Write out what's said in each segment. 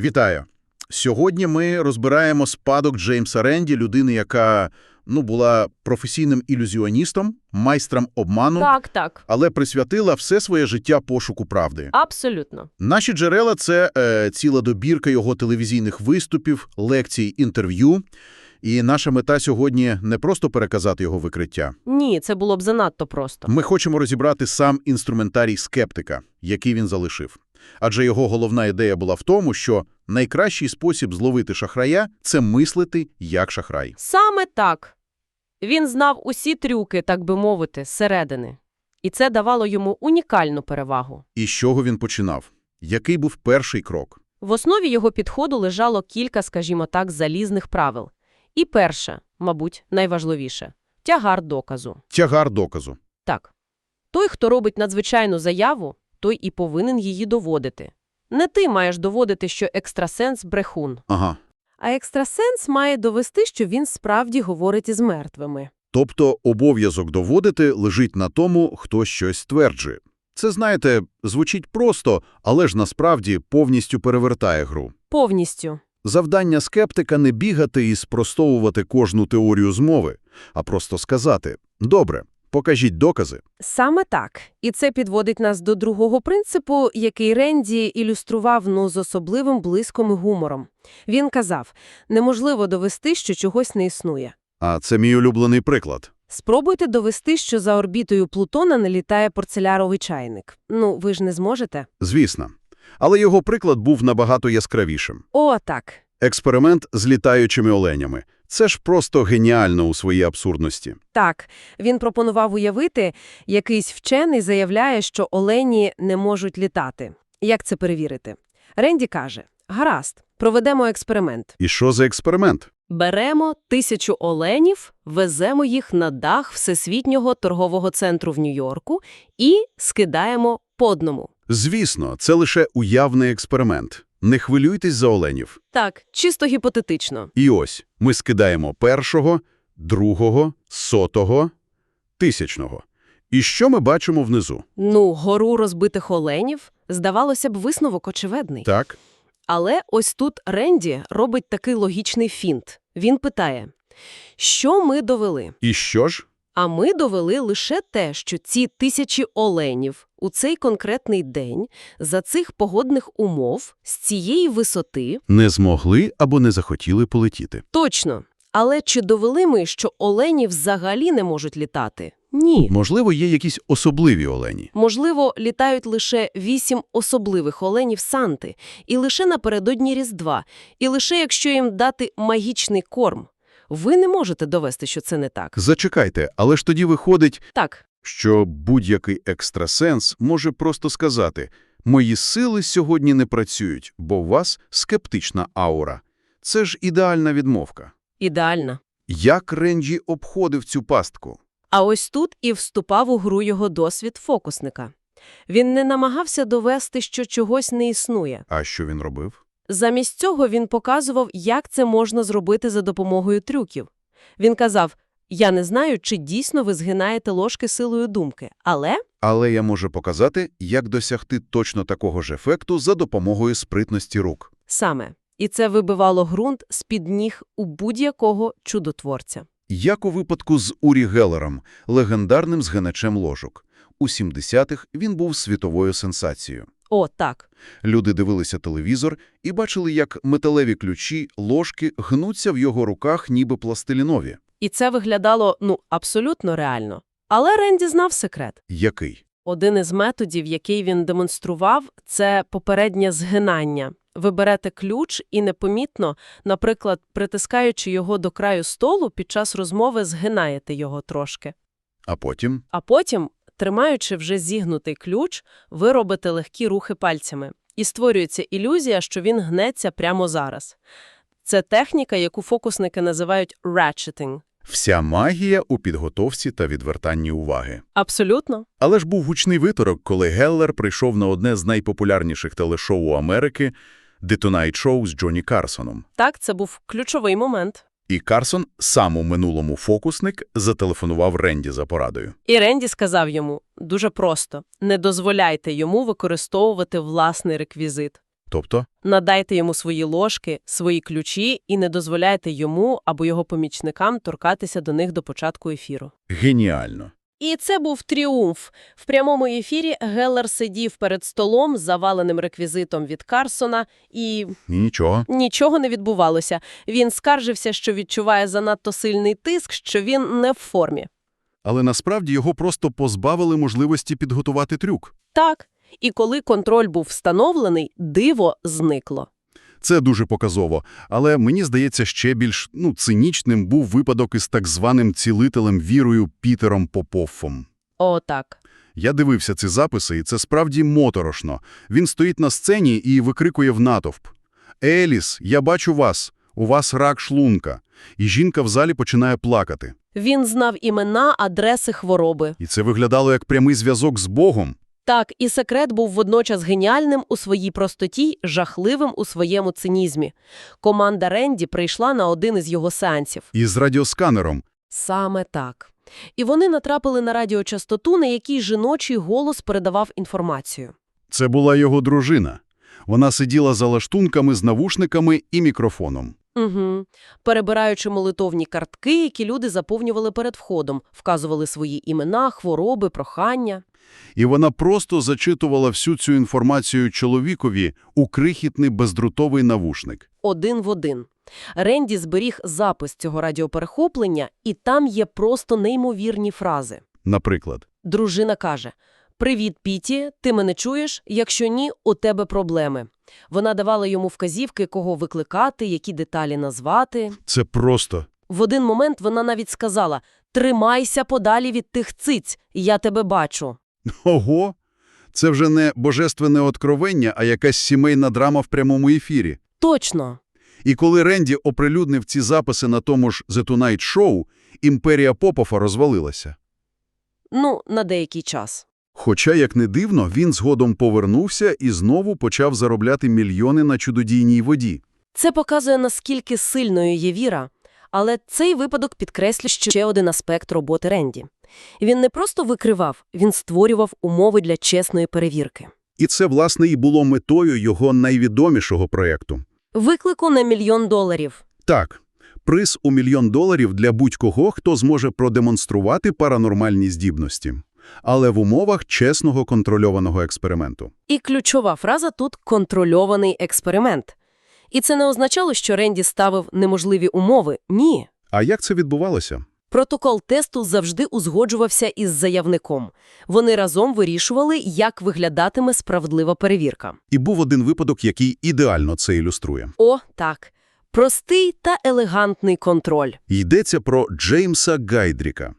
Вітаю! Сьогодні ми розбираємо спадок Джеймса Ренді, людини, яка ну, була професійним ілюзіоністом, майстром обману, Так, так, але присвятила все своє життя пошуку правди. абсолютно. Наші джерела – це е, ціла добірка його телевізійних виступів, лекцій, інтерв'ю. І наша мета сьогодні не просто переказати його викриття. Ні, це було б занадто просто. Ми хочемо розібрати сам інструментарій скептика, який він залишив. Адже його головна ідея була в тому, що найкращий спосіб зловити шахрая – це мислити як шахрай. Саме так. Він знав усі трюки, так би мовити, зсередини. І це давало йому унікальну перевагу. І з чого він починав? Який був перший крок? В основі його підходу лежало кілька, скажімо так, залізних правил. І перше, мабуть, найважливіше – тягар доказу. Тягар доказу. Так. Той, хто робить надзвичайну заяву, той і повинен її доводити. Не ти маєш доводити, що екстрасенс – брехун. Ага. А екстрасенс має довести, що він справді говорить із мертвими. Тобто обов'язок доводити лежить на тому, хто щось стверджує. Це, знаєте, звучить просто, але ж насправді повністю перевертає гру. Повністю. Завдання скептика не бігати і спростовувати кожну теорію змови, а просто сказати «Добре, покажіть докази». Саме так. І це підводить нас до другого принципу, який Ренді ілюстрував ну, з особливим блиском і гумором. Він казав, неможливо довести, що чогось не існує. А це мій улюблений приклад. Спробуйте довести, що за орбітою Плутона не літає порцеляровий чайник. Ну, ви ж не зможете? Звісно. Але його приклад був набагато яскравішим. О, так. Експеримент з літаючими оленями. Це ж просто геніально у своїй абсурдності. Так, він пропонував уявити, якийсь вчений заявляє, що олені не можуть літати. Як це перевірити? Ренді каже, гаразд, проведемо експеримент. І що за експеримент? Беремо тисячу оленів, веземо їх на дах Всесвітнього торгового центру в Нью-Йорку і скидаємо по одному. Звісно, це лише уявний експеримент. Не хвилюйтесь за оленів. Так, чисто гіпотетично. І ось, ми скидаємо першого, другого, сотого, тисячного. І що ми бачимо внизу? Ну, гору розбитих оленів, здавалося б, висновок очевидний. Так? Але ось тут Ренді робить такий логічний фінт. Він питає, що ми довели? І що ж? А ми довели лише те, що ці тисячі оленів у цей конкретний день за цих погодних умов з цієї висоти Не змогли або не захотіли полетіти. точно. Але чи довели ми, що олені взагалі не можуть літати? Ні. Можливо, є якісь особливі олені. Можливо, літають лише вісім особливих оленів Санти, і лише напередодні Різдва, і лише якщо їм дати магічний корм. Ви не можете довести, що це не так. Зачекайте, але ж тоді виходить, Так, що будь-який екстрасенс може просто сказати «Мої сили сьогодні не працюють, бо у вас скептична аура». Це ж ідеальна відмовка. ідеально. Як Ренджі обходив цю пастку? А ось тут і вступав у гру його досвід фокусника. Він не намагався довести, що чогось не існує. А що він робив? Замість цього він показував, як це можна зробити за допомогою трюків. Він казав, я не знаю, чи дійсно ви згинаєте ложки силою думки, але Але я можу показати, як досягти точно такого ж ефекту за допомогою спритності рук. саме. І це вибивало ґрунт з-під ніг у будь-якого чудотворця. Як у випадку з Урі Геллером, легендарним згиначем ложок. У 70-х він був світовою сенсацією. О, так. Люди дивилися телевізор і бачили, як металеві ключі, ложки гнуться в його руках ніби пластилінові. І це виглядало, ну, абсолютно реально. Але Ренді знав секрет. Який? Один із методів, який він демонстрував, це попереднє згинання. Ви берете ключ і непомітно, наприклад, притискаючи його до краю столу, під час розмови згинаєте його трошки. А потім? А потім, тримаючи вже зігнутий ключ, ви робите легкі рухи пальцями. І створюється ілюзія, що він гнеться прямо зараз. Це техніка, яку фокусники називають ratcheting. Вся магія у підготовці та відвертанні уваги. Абсолютно. Але ж був гучний виторок, коли Геллер прийшов на одне з найпопулярніших телешоу Америки «The Tonight Show» з Джонні Карсоном. Так, це був ключовий момент. І Карсон, сам у минулому фокусник, зателефонував Ренді за порадою. І Ренді сказав йому дуже просто: не дозволяйте йому використовувати власний реквізит. Тобто? Надайте йому свої ложки, свої ключі і не дозволяйте йому або його помічникам торкатися до них до початку ефіру. Геніально. І це був тріумф. В прямому ефірі Геллер сидів перед столом з заваленим реквізитом від Карсона, і І нічого. нічого не відбувалося. Він скаржився, що відчуває занадто сильний тиск, що він не в формі. Але насправді його просто позбавили можливості підготувати трюк. Так. І коли контроль був встановлений, диво зникло. Це дуже показово, але мені здається, ще більш ну, цинічним був випадок із так званим цілителем вірою Пітером Поповфом. О, так. Я дивився ці записи, і це справді моторошно. Він стоїть на сцені і викрикує в натовп. «Еліс, я бачу вас! У вас рак шлунка!» І жінка в залі починає плакати. Він знав імена, адреси хвороби. І це виглядало як прямий зв'язок з Богом. Так, і секрет був водночас геніальним у своїй простоті, жахливим у своєму цинізмі. Команда Ренді прийшла на один із його сеансів. І з радіосканером. Саме так. І вони натрапили на радіочастоту, на якій жіночий голос передавав інформацію. Це була його дружина. Вона сиділа за лаштунками з навушниками і мікрофоном. Угу. Перебираючи молитовні картки, які люди заповнювали перед входом, вказували свої імена, хвороби, прохання. І вона просто зачитувала всю цю інформацію чоловікові у крихітний бездрутовий навушник. Один в один. Ренді зберіг запис цього радіоперехоплення, і там є просто неймовірні фрази. Наприклад, Дружина каже «Привіт, Піті, ти мене чуєш? Якщо ні, у тебе проблеми». Вона давала йому вказівки, кого викликати, які деталі назвати. це просто В один момент вона навіть сказала «Тримайся подалі від тих циць, я тебе бачу». ого! Це вже не божественне откровення, а якась сімейна драма в прямому ефірі. Точно. І коли Ренді оприлюднив ці записи на тому ж The Tonight Show, імперія Попофа розвалилася. Ну, на деякий час. Хоча, як не дивно, він згодом повернувся і знову почав заробляти мільйони на чудодійній воді. Це показує, наскільки сильною є віра. Але цей випадок підкреслює ще один аспект роботи Ренді. Він не просто викривав, він створював умови для чесної перевірки. І це, власне, і було метою його найвідомішого проєкту. Виклику на мільйон доларів. Так, приз у мільйон доларів для будь-кого, хто зможе продемонструвати паранормальні здібності. Але в умовах чесного контрольованого експерименту. І ключова фраза тут «контрольований експеримент». І це не означало, що Ренді ставив неможливі умови. Ні. А як це відбувалося? Протокол тесту завжди узгоджувався із заявником. Вони разом вирішували, як виглядатиме справедлива перевірка. І був один випадок, який ідеально це ілюструє. О, так. Простий та елегантний контроль. Йдеться про Джеймса Гайдріка.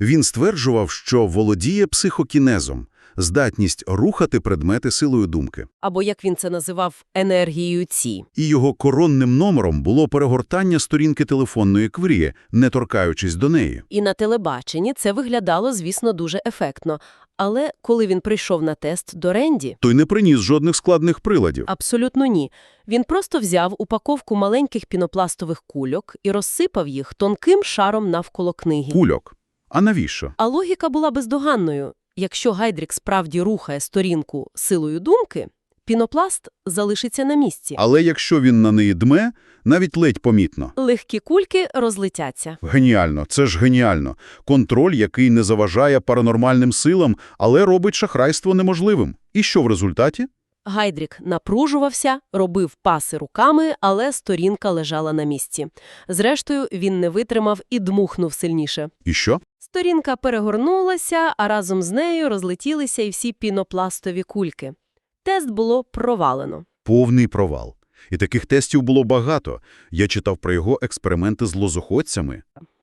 Він стверджував, що володіє психокінезом, здатність рухати предмети силою думки. Або, як він це називав, енергією ці. І його коронним номером було перегортання сторінки телефонної кврії, не торкаючись до неї. І на телебаченні це виглядало, звісно, дуже ефектно. Але коли він прийшов на тест до Ренді, Той не приніс жодних складних приладів. абсолютно ні. Він просто взяв упаковку маленьких пінопластових кульок і розсипав їх тонким шаром навколо книги. Кульок. А навіщо? А логіка була бездоганною. Якщо Гайдрік справді рухає сторінку силою думки, пінопласт залишиться на місці. Але якщо він на неї дме, навіть ледь помітно. Легкі кульки розлетяться. Геніально, це ж геніально. Контроль, який не заважає паранормальним силам, але робить шахрайство неможливим. І що в результаті? Гайдрік напружувався, робив паси руками, але сторінка лежала на місці. Зрештою, він не витримав і дмухнув сильніше. І що? Сторінка перегорнулася, а разом з нею розлетілися і всі пінопластові кульки. Тест було провалено. Повний провал. І таких тестів було багато. Я читав про його експерименти з лозоходцями.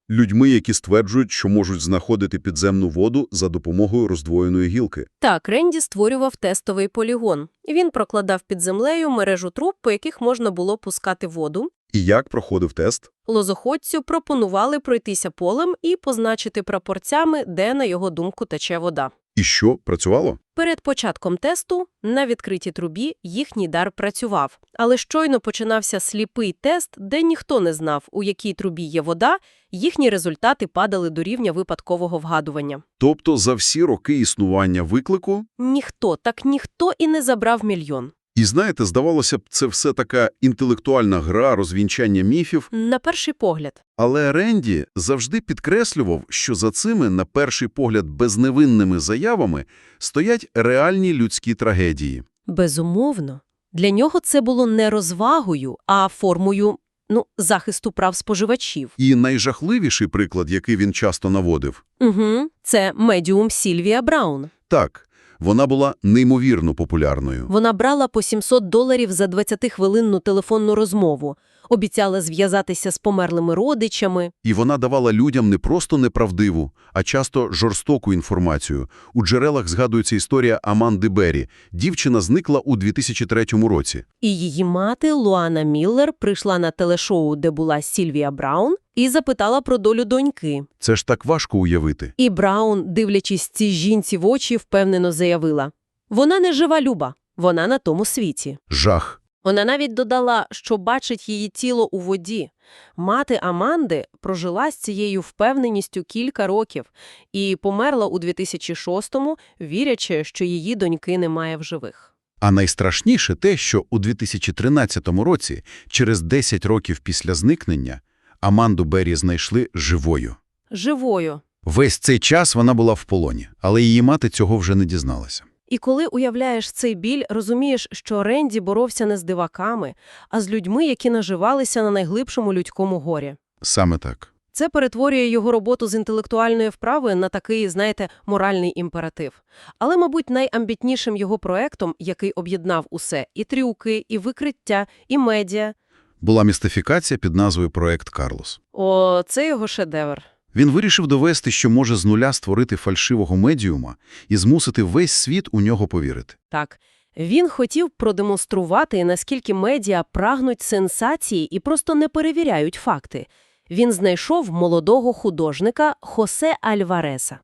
Людьми, які стверджують, що можуть знаходити підземну воду за допомогою роздвоєної гілки. Так, Ренді створював тестовий полігон. Він прокладав під землею мережу труб, по яких можна було пускати воду. І як проходив тест? Лозоходцю пропонували пройтися полем і позначити прапорцями, де, на його думку, тече вода. І що, працювало? Перед початком тесту на відкритій трубі їхній дар працював. Але щойно починався сліпий тест, де ніхто не знав, у якій трубі є вода, їхні результати падали до рівня випадкового вгадування. Тобто за всі роки існування виклику Ніхто, так ніхто і не забрав мільйон. І знаєте, здавалося б, це все така інтелектуальна гра, розвінчання міфів, На перший погляд. але Ренді завжди підкреслював, що за цими, на перший погляд, безневинними заявами стоять реальні людські трагедії. Безумовно. Для нього це було не розвагою, а формою, ну, захисту прав споживачів. І найжахливіший приклад, який він часто наводив, Угу. Це медіум Сільвія Браун. так, вона була неймовірно популярною. Вона брала по 700 доларів за 20-хвилинну телефонну розмову, обіцяла зв'язатися з померлими родичами. І вона давала людям не просто неправдиву, а часто жорстоку інформацію. У джерелах згадується історія Аманди Беррі. Дівчина зникла у 2003 році. І її мати Луана Міллер прийшла на телешоу, де була Сільвія Браун, і запитала про долю доньки. Це ж так важко уявити. І Браун, дивлячись цій жінці в очі, впевнено заявила: «Вона не жива Люба, вона на тому світі». Жах. Вона навіть додала, що бачить її тіло у воді. Мати Аманди прожила з цією впевненістю кілька років і померла у 2006-му, вірячи, що її доньки немає в живих. А найстрашніше те, що у 2013 році, через 10 років після зникнення, Аманду Беррі знайшли живою. Живою. Весь цей час вона була в полоні, але її мати цього вже не дізналася. І коли уявляєш цей біль, розумієш, що Ренді боровся не з диваками, а з людьми, які наживалися на найглибшому людському горі. Саме так. Це перетворює його роботу з інтелектуальної вправи на такий, знаєте, моральний імператив. Але, мабуть, найамбітнішим його проектом, який об'єднав усе – і трюки, і викриття, і медіа Була містифікація під назвою «Проект Карлос». – о, це його шедевр. Він вирішив довести, що може з нуля створити фальшивого медіума і змусити весь світ у нього повірити. Так, він хотів продемонструвати, наскільки медіа прагнуть сенсації і просто не перевіряють факти. Він знайшов молодого художника Хосе Альвареса.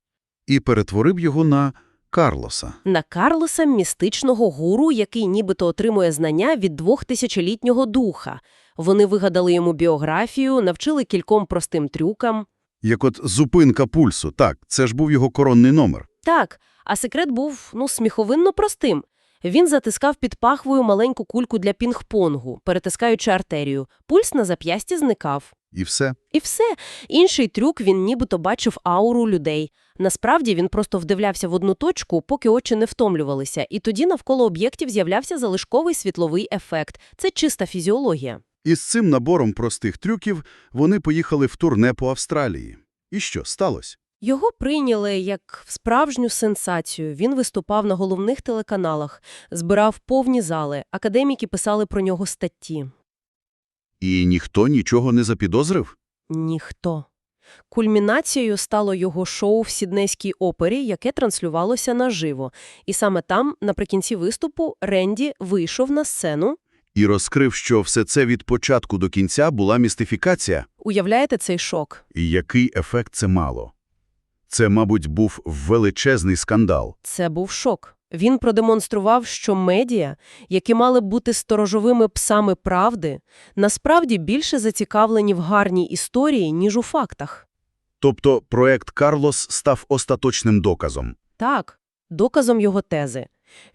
І перетворив його на Карлоса. на Карлоса містичного гуру, який нібито отримує знання від двохтисячолітнього духа. Вони вигадали йому біографію, навчили кільком простим трюкам. Як от зупинка пульсу. Так, це ж був його коронний номер. Так, а секрет був, ну, сміховинно простим. Він затискав під пахвою маленьку кульку для пінг-понгу, перетискаючи артерію. Пульс на зап'ясті зникав. І все. І все. Інший трюк він нібито бачив ауру людей. Насправді він просто вдивлявся в одну точку, поки очі не втомлювалися, і тоді навколо об'єктів з'являвся залишковий світловий ефект. Це чиста фізіологія. І з цим набором простих трюків вони поїхали в турне по Австралії. І що сталося? Його прийняли як справжню сенсацію. Він виступав на головних телеканалах, збирав повні зали, академіки писали про нього статті. І ніхто нічого не запідозрив? Ніхто. Кульмінацією стало його шоу в Сіднейській опері, яке транслювалося наживо. І саме там, наприкінці виступу, Ренді вийшов на сцену. І розкрив, що все це від початку до кінця була містифікація. Уявляєте цей шок? І який ефект це мало? Це, мабуть, був величезний скандал. Це був шок. Він продемонстрував, що медіа, які мали бути сторожовими псами правди, насправді більше зацікавлені в гарній історії, ніж у фактах. Тобто проект «Карлос» став остаточним доказом. Так, доказом його тези.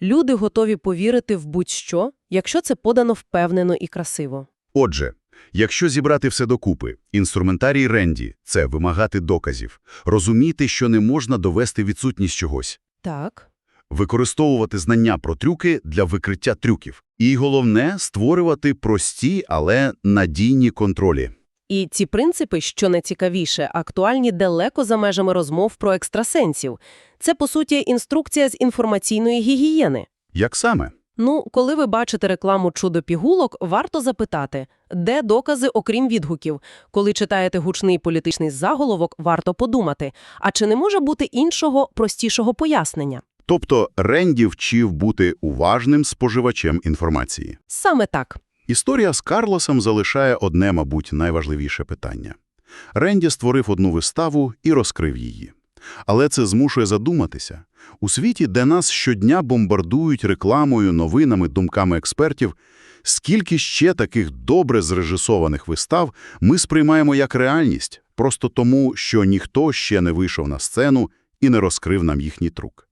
Люди готові повірити в будь-що, якщо це подано впевнено і красиво. Отже, якщо зібрати все докупи, інструментарій Ренді – це вимагати доказів, розуміти, що не можна довести відсутність чогось, Так. використовувати знання про трюки для викриття трюків. І головне – створювати прості, але надійні контролі. І ці принципи, що найцікавіше, актуальні далеко за межами розмов про екстрасенсів. Це, по суті, інструкція з інформаційної гігієни. Як саме? Ну, коли ви бачите рекламу чудо-пігулок, варто запитати, де докази, окрім відгуків. Коли читаєте гучний політичний заголовок, варто подумати, а чи не може бути іншого, простішого пояснення? Тобто Ренді вчив бути уважним споживачем інформації. Саме так. Історія з Карлосом залишає одне, мабуть, найважливіше питання. Ренді створив одну виставу і розкрив її. Але це змушує задуматися. У світі, де нас щодня бомбардують рекламою, новинами, думками експертів, скільки ще таких добре зрежисованих вистав ми сприймаємо як реальність, просто тому, що ніхто ще не вийшов на сцену і не розкрив нам їхній трук.